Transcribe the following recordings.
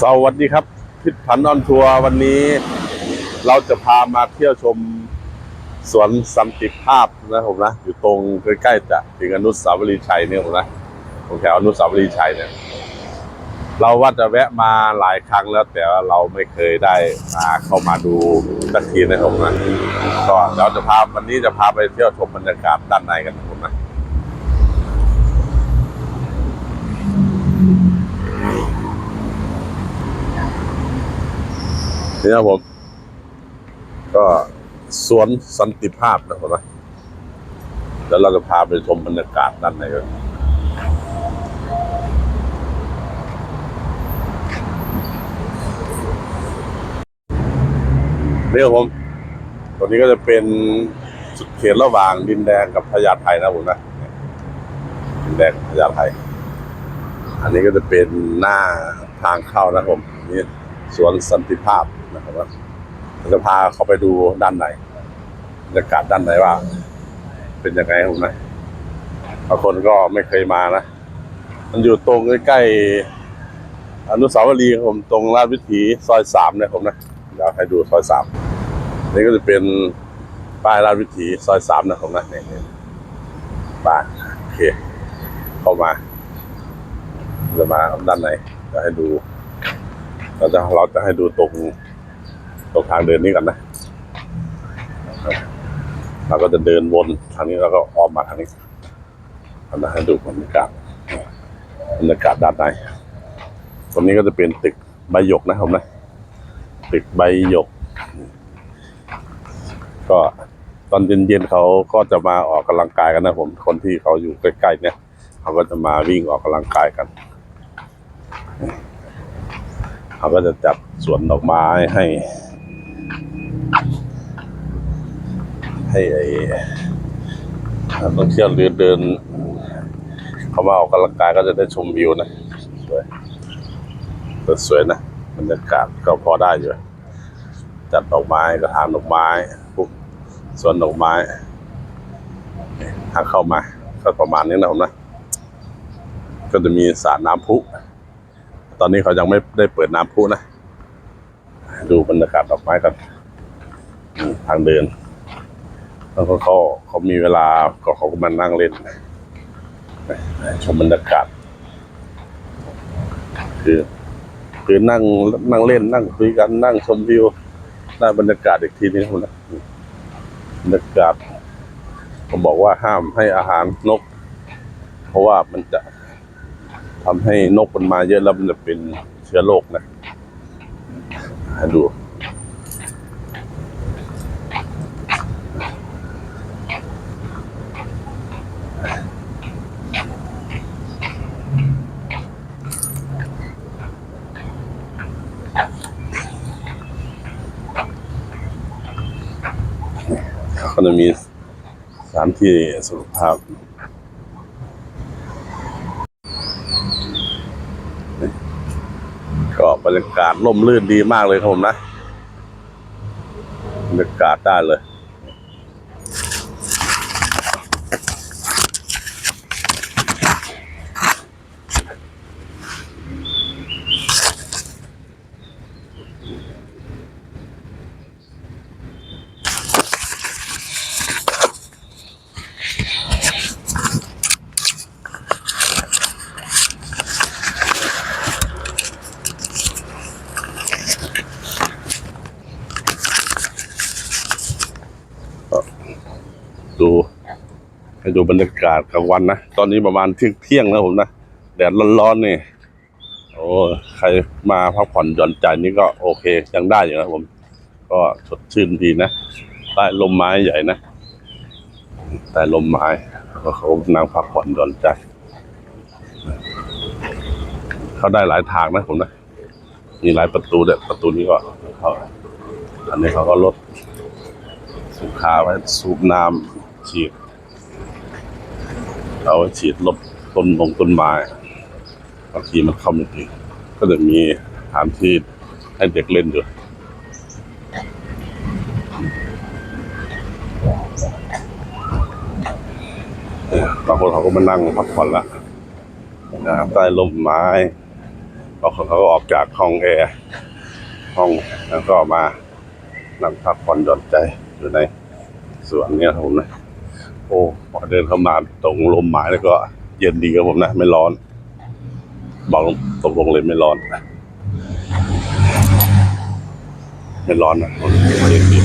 สวัสดีครับพิษพันธ์ออนทัวร์วันนี้ เราจะพามาเที่ยวชมสวนสันติภาพนะผมนะ อยู่ตรงใกล้ๆจะถึงอนุสาวรีย์ชัยเนี่ยผมนะตรงแถวอนุสาวรีย์ชัยเนี่ย เราว่าจะแวะมาหลายครั้งแล้ว แต่ว่าเราไม่เคยได้มาเข้ามาดูสักทีนะครับผมนะก็เราจะพาวันนี้จะพาไปเที่ยวชมบรรยากาศด้านในกันนะครับผมนะ นี่ครับผม ก็สวนสันติภาพนะครับนะเดี๋ยวเราจะพาไปชมบรรยากาศด้านในกันนี่ครับผมตัวนี้ก็จะเป็นสุดเขตระหว่างดินแดงกับพญาไทนะผมนะดินแดงพญาไทอันนี้ก็จะเป็นหน้าทางเข้านะผมนี่สวนสันติภาพ นะครับว่าจะพาเขาไปดูด้านในบรรยากาศด้านในว่า เป็นยังไงครับผมนะบางคนก็ไม่เคยมานะ มันอยู่ตรงใกล้ๆอนุสาวรีย์ครับผมตรงราชวิถีซอยสามเนยผมนะอยากให้ดูซอยสามนี่ก็จะเป็นป้ายราชวิถีซอยสามนะผมนะนี่นี่ป้ายโอเคเข้ามาจะมาด้านในจะให้ดูเราจะเราจะให้ดูตรง ตรงทางเดินนี้กันนะเราก็จะเดินวนทางนี้แล้วก็ออมมาทางนี้เราจะให้ดูบรรยากาศบรรยากาศด้านในตรงนี้ก็จะเป็นตึกใบหยกนะครับนะตึกใบหยก ก็ตอนเย็นๆเขาก็จะมาออกกำลังกายกันนะผม คนที่เขาอยู่ใกล้ๆเนี่ยเขาก็จะมาวิ่งออกกำลังกายกันเขาก็จะจัดสวนดอกไม้ให้ ให้ไอ้นักท่องเที่ยวเดินเดิน เขามาออกกำลังกายก็จะได้ชมวิวนะสวยแต่สวยนะบรรยากาศก็พอได้อยู่จัดดอกไม้กระถางดอกไม้พวกสวนดอกไม้ทางเข้ามาก็ประมาณนี้นะผมนะ ก็จะมีสระน้ำพุ ตอนนี้เขายังไม่ได้เปิดน้ำพุนะ ดูบรรยากาศดอกไม้กันทางเดิน แล้วก็เขาเขามีเวลาก็เขาก็มานั่งเล่นชมบรรยากาศคือคือนั่งนั่งเล่นนั่งคุยกันนั่งชมวิวได้บรรยากาศอีกทีนึงนะบรรยากาศผมบอกว่าห้ามให้อาหารนก เพราะว่ามันจะทำให้นกมันมาเยอะแล้วมันจะเป็นเชื้อโรคนะดู ก็ จะมีสามที่สุขภาพก็บรรยากาศร่มรื่นดีมากเลยครับผมนะบรรยากาศได้เลย ดู ให้ดูบรรยากาศกลางวันนะ ตอนนี้ประมาณเที่ยงเที่ยงแล้วผมนะ แดดร้อนๆนี่ โอ้ใครมาพักผ่อนหย่อนใจนี่ก็โอเคยังได้อยู่นะผม ก็สดชื่นดีนะ ใต้ลมไม้ใหญ่นะ ใต้ลมไม้ก็เขานั่งพักผ่อนหย่อนใจ เขาได้หลายทางนะผมนะ มีหลายประตูเด็ดประตูนี้ก็เขาอันนี้เขาก็ลดสุขาไว้สูบน้ำฉีด เอาฉีดลดต้นลงต้นไม้บางทีมันเข้าไม่ถึงก็จะมีสถานที่ให้เด็กเล่นอยู่บางคนเขาก็มานั่งพักผ่อนละนะใต้ลมไม้บางคนเขาก็ออกจากห้องแอร์ห้องแล้วก็มานั่งพักผ่อนหย่อนใจอยู่ในสวนเนี่ยครับผมนะ เดินเข้ามาตรงลมหมายแล้วก็เย็นดีครับผมนะ ไม่ร้อน บอกตกลงเลยไม่ร้อนไม่ร้อนนะเย็นดี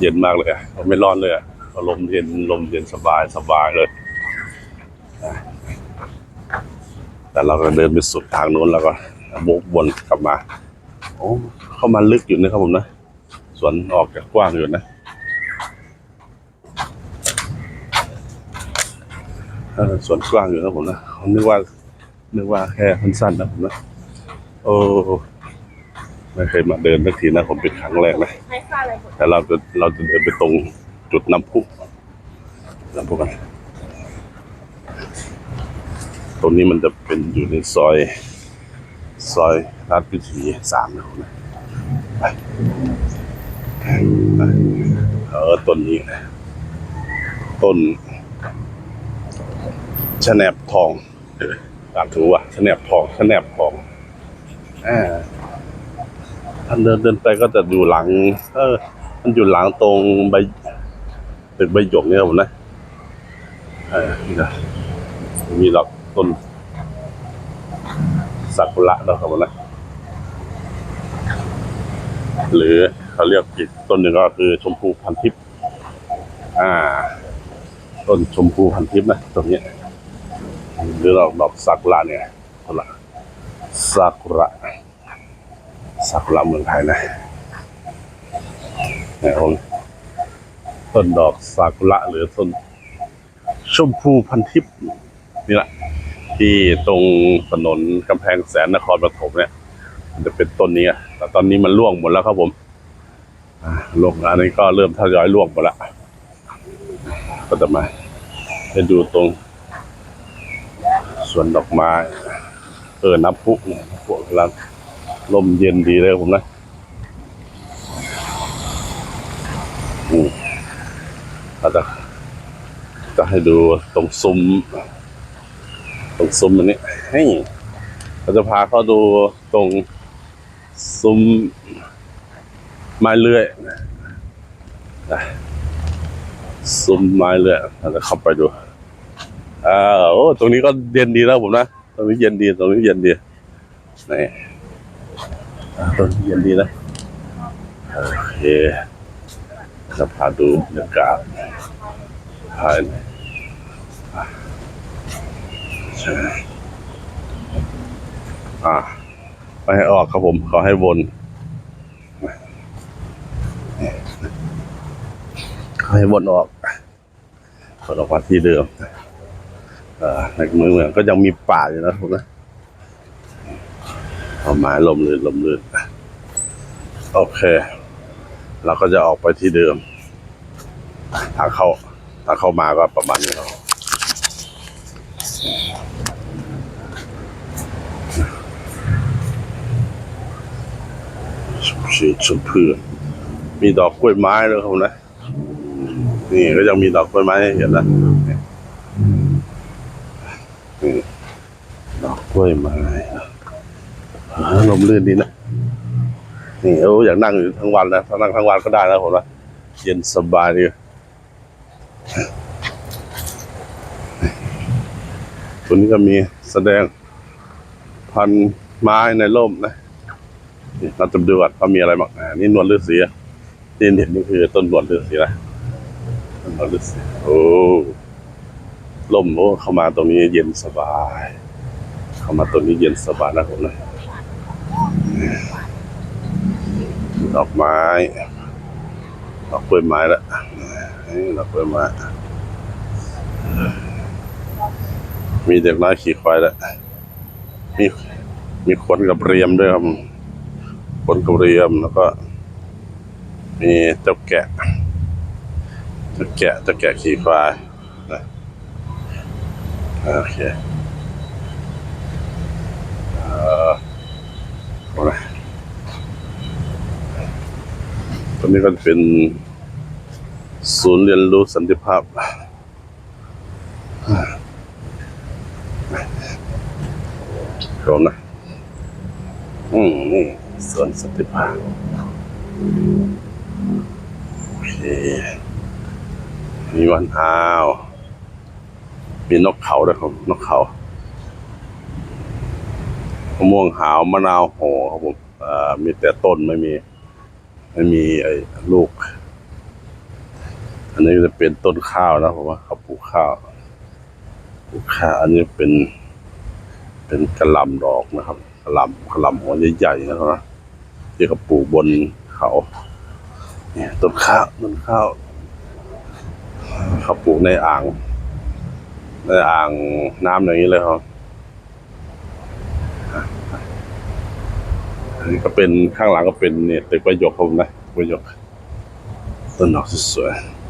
เย็นมากเลยอะไม่ร้อนเลยอะลมเย็นลมเย็นสบายสบายเลย แต่เราก็เดินไปสุดทางโน้นแล้วก็วกวนกลับมา โอ้เข้ามาลึกอยู่นะครับผมนะ สวนออกจากกว้างอยู่นะเออสวนกว้างอยู่นะผมนะนึกว่านึกว่าแค่สั้นๆนะผมนะโอ้ไม่เคยมาเดินสักทีนะผมเป็นครั้งแรกนะให้ค่าอะไรหมดแต่เราจะเราจะเดินไปตรงจุดน้ำพุน้ำพุกันตรงนี้มันจะเป็นอยู่ในซอย ซอยราชวิถีสามนะผมนะไปไป เออต้นนี้นะต้นชะแนบทองออตามถือว่าชะแนบทองชะแนบทองอ่าท่านเดินเดินไปก็จะอยู่หลัง เออ มันอยู่หลังตรงใบตึกใบหยกเนี่ยผมนะเออนี่นะมีดอกต้นซากุระนะครับผมนะหรือ เขาเรียกอีกต้นหนึ่งก็คือชมพูพันทิพย์อ่า ต้นชมพูพันทิพย์นะต้นเนี้หรือดอกดอกซากุระเนี่ยต้นละซากุระซากุระเมืองไทยนะนี่ผมต้นดอกซากุระหรือต้นชมพูพันทิพย์นี่แหละที่ตรงถนนกำแพงแสนนครปฐมเนี่ยจะเป็นต้นนี้อะแต่ตอนนี้มันร่วงหมดแล้วครับผม อ่าร่วงอันนี้ก็เริ่มทยอยร่วงหมดแล้วก็จะมาไปดูตรงสวนดอกไม้ เออน้ำพุเนี่ยน้ำพุกำลังลมเย็นดีเลยผมนะอืมเราจะจะให้ดูตรงซุ้ม ตรงซุ้มอันนี้ให้เราจะพาเขาดูตรงซุ้ม ไม้เลื่อยซุ้มไม้เลื่อยเราจะเข้าไปดูอ่าโอ้ตรงนี้ก็เย็นดีแล้วผมนะตรงนี้เย็นดีตรงนี้เย็นดีนี่อ่าต้เย็นดีนะโอเคจะพาดูบรรยากาศภายในอะใช่อ่าไม่ให้ออกครับผมขอให้วนขอ ให้วนออกวนออกมาที่เดิมอ่อในเมืองเมืองก็ยังมีป่าอยู่นะผมนะเอาไม้ลมลื่นลมลื่นโอเค เราก็จะออกไปที่เดิมทางเข้าทางเข้ามาก็ประมาณนี้ครับชมชีชมพืชมีดอกกล้วยไม้ด้วยครับนะ นี่ก็ยังมีดอกกล้วยไม้ให้เห็นนะนี่นี่ดอกกล้วยไม้อ่าลมลื่นดีนะนี่เอออยากนั่งอยู่ทั้งวันนะถ้านั่งทั้งวันก็ได้นะผมว่าเย็นสบายดีตัวนี้ก็มีแสดงพันไม้ในร่มนะนี่เราจะดูว่าเขามีอะไรบ้างอ่านี่นวลฤาษีอะที่เห็นนี่คือต้นนวลฤาษีนะ ต้นนวลฤาษีโอ้ร่มโอ้เข้ามาตรงนี้เย็นสบาย เข้ามาตรงนี้เย็นสบายนะผมนะดอกไม้ดอกกล้วยไม้ละดอกกล้วยไม้มีเด็กน้อยขี่ควายละมีมีขนกับเรียมด้วยครับขนกับเรียมแล้วก็ มีเจ้าแกะ ตะแกะตะแกะขี่ควายนะโอเคเอ่อตอนนี้ก็เป็นศูนย์เรียนรู้สันติภาพโดนนะ อืม นี่ส่วนสันติภาพโอเค มีวันอ้าว มีนกเขาด้วยครับ นกเขามะม่วงหาวมะนาวโหครับผมอ่ามีแต่ต้นไม่มี ไม่มีไอ้ลูก อันนี้จะเป็นต้นข้าวนะผมว่าเขาปลูกข้าวปลูกข้าวอันนี้เป็น เป็นกระลำดอกนะครับกระลำกระลำหัวใหญ่ๆนะครับที่เขาปลูกบนเขา เนี่ยต้นข้าวต้นข้าว เขาปลูกในอ่างในอ่างน้ำอย่างนี้เลยครับอันนี้ก็เป็นข้างหลังก็เป็นเนี่ยตึกประโยคผมนะประโยคต้นดอกสวยๆ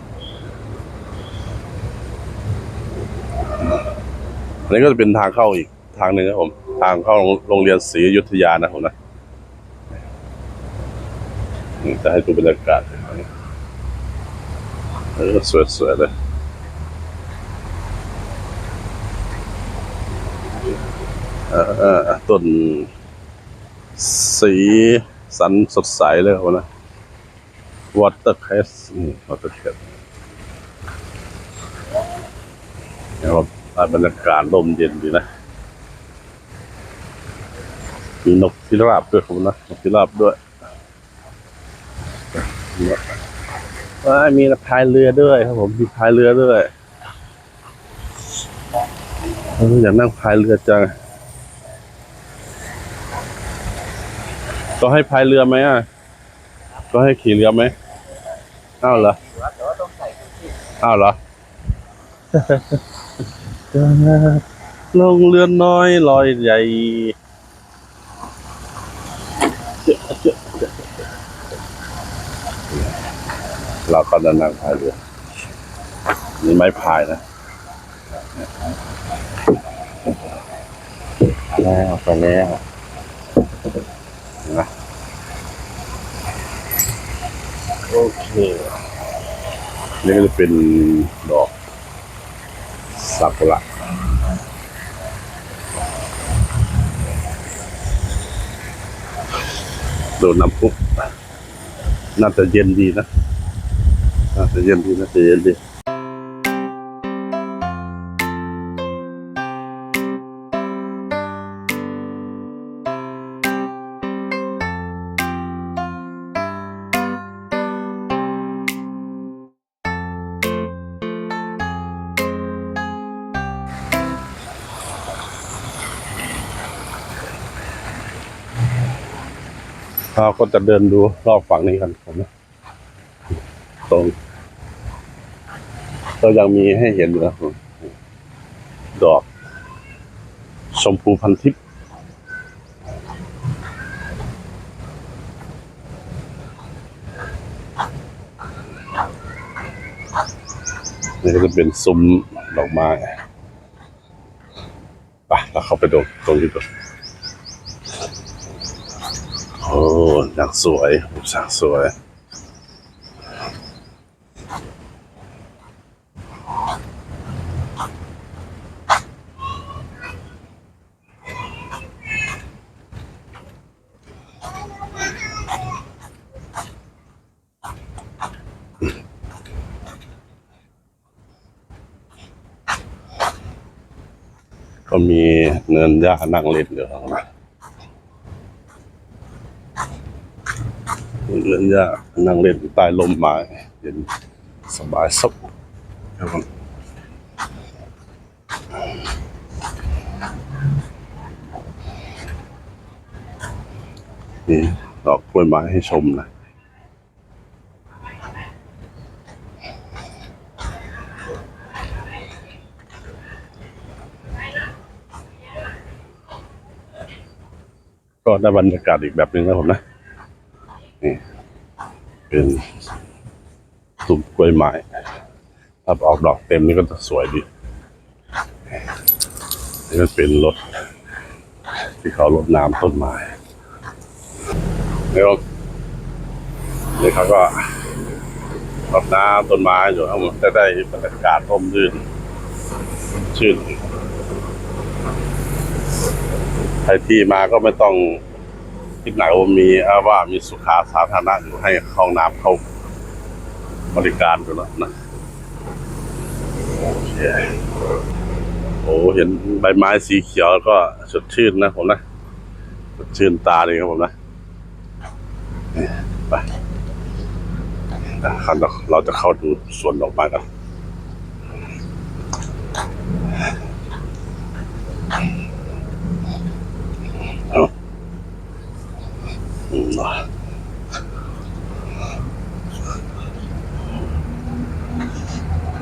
อันนี้ก็จะเป็นทางเข้าอีกทางหนึ่งครับผม ทางเข้าโรงเรียนศรีอยุธยานะผมนะจะให้ดูบรรยากาศ เออสวยๆเลยเอ่อเอ่อต้นสีสันสดใสเลยครับนะวอเตอร์เคสนี่วอเตอร์เคสนะครับบรรยากาศลมเย็นดีนะ มีนกพิราบด้วยครับนะนกพิราบด้วย มีพายเรือด้วยครับผมมีพายเรือด้วยเอออยากนั่งพายเรือจังก็ให้พายเรือไหมอะ ก็ให้ขี่เรือไหมอ้าวเหรออ้าวเหรอลงเรือนน้อยลอยใหญ่ เราก็จะนั่งพายเรือนี่ไม้พายนะแล้วไปแล้วนะโอเคนี่ก็จะเป็นดอกซากุระโดนน้ำพุน่าจะเย็นดีนะ น่าจะเย็นดีน่าจะเย็นดีเราก็จะเดินดูรอบฝั่งนี้กันผมนะ ตรงก็ยังมีให้เห็นอยู่นะดอก ชมพูพันทิพย์นี่ก็จะเป็นซุ้มดอกไม้ไปเราเข้าไปดูตรงนี้ก่อนโอ้นางสวยฉากสวย ก็มีเนินหญ้านั่งเล่นอยู่ข้างหลังเล่นยานั่งเล่นใต้ลมไม้เย็นสบายสุขครับผมนี่ดอกกล้วยไม้ให้ชมนะ ก็ได้บรรยากาศอีกแบบหนึ่งนะผมนะนี่เป็นตุ้มกล้วยไม้ถ้าออกดอกเต็มนี่ก็จะสวยดีนี่ก็เป็นรถที่เขารดน้ำต้นไม้แล้วนี่เขาก็รดน้ำต้นไม้อยู่ทั้งหมดจะได้บรรยากาศร่มรื่นชื่น ใครที่มาก็ไม่ต้องคิดหนักว่ามีอาว่ามีสุขาสาธารณะอยู่ให้ห้องน้ำเขาบริการอยู่แล้วนะโอเคโอ้เห็นใบไม้สีเขียวก็สดชื่นนะผมนะสดชื่นตาเลยครับผมนะไปเราเราจะเข้าดูสวนดอกไม้กัน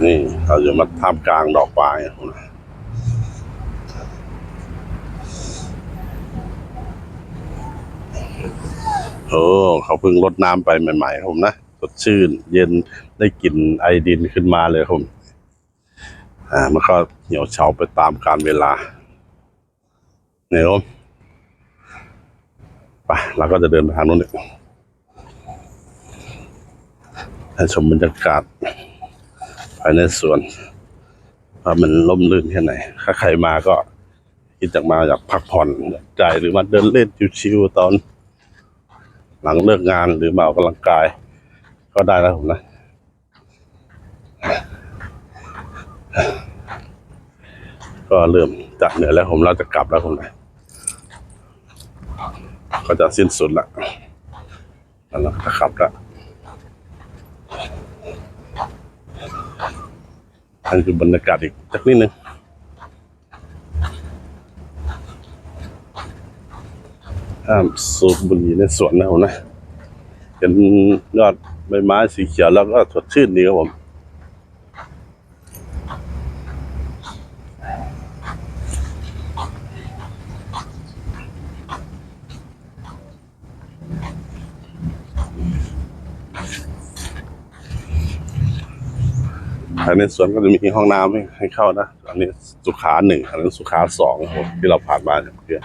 นี่ เราจะมาท่ามกลางดอกไม้อะผมนะโอ้เขาเพิ่งรดน้ำไปใหม่ๆครับผมนะสดชื่น เย็นได้กลิ่นไอดินขึ้นมาเลยครับผมอ่ามันก็เหี่ยวเฉาไปตามกาลเวลาเนี่ยครับผม ไปเราก็จะเดินไปทางนู้นอีกให้ชมบรรยากาศ ภายในสวนว่ามันล่มลื่นแค่ไหน ถ้าใครมาก็คิดจากมาอยากพักผ่อนใจหรือมาเดินเล่นชิวๆตอน หลังเลิกงานหรือมาออกกำลังกาย ก็ได้แล้วผมนะก็เริ่มจะเหนื่อยแล้วผมเราจะกลับแล้วผมนะ ก็จะสิ้นสุดละแล้วเราก็จะกลับละอันคือบรรยากาศอีกสักนิดนึงห้ามสูบบุหรี่ในสวนนะผมนะเห็นยอดใบไม้สีเขียวแล้วก็สดชื่นดีครับผม ภายในสวนก็จะมีห้องน้ำให้ให้เข้านะ อันนี้สุขาหนึ่งอันนั้นสุขาสองที่เราผ่านมาเนี่ยเพื่อน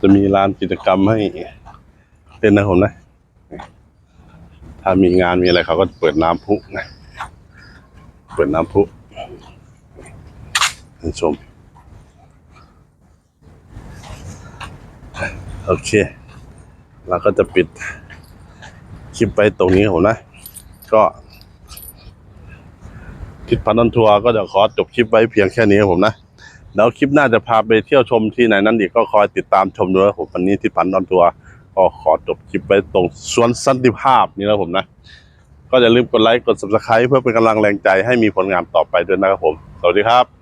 จะมีลานกิจกรรมให้เล่นนะผมนะ ถ้ามีงานมีอะไรเขาก็เปิดน้ำพุนะ เปิดน้ำพุให้ชม โอเค เราก็จะปิดคลิปไปตรงนี้ครับผมนะ ก็ทิศพันธ์นนทัวร์ก็จะขอจบคลิปไว้เพียงแค่นี้ครับผมนะแล้วคลิปหน้าจะพาไปเที่ยวชมที่ไหนนั้นอีกก็คอยติดตามชมด้วยครับผมวันนี้ทิศพันธ์นทัวร์ก็ขอจบคลิปไว้ตรงสวนสันติภาพนี่นะผมนะ ก็อย่าลืมกดไลค์กด subscribe เพื่อเป็นกำลังแรงใจให้มีผลงานต่อไปด้วยนะครับผม สวัสดีครับ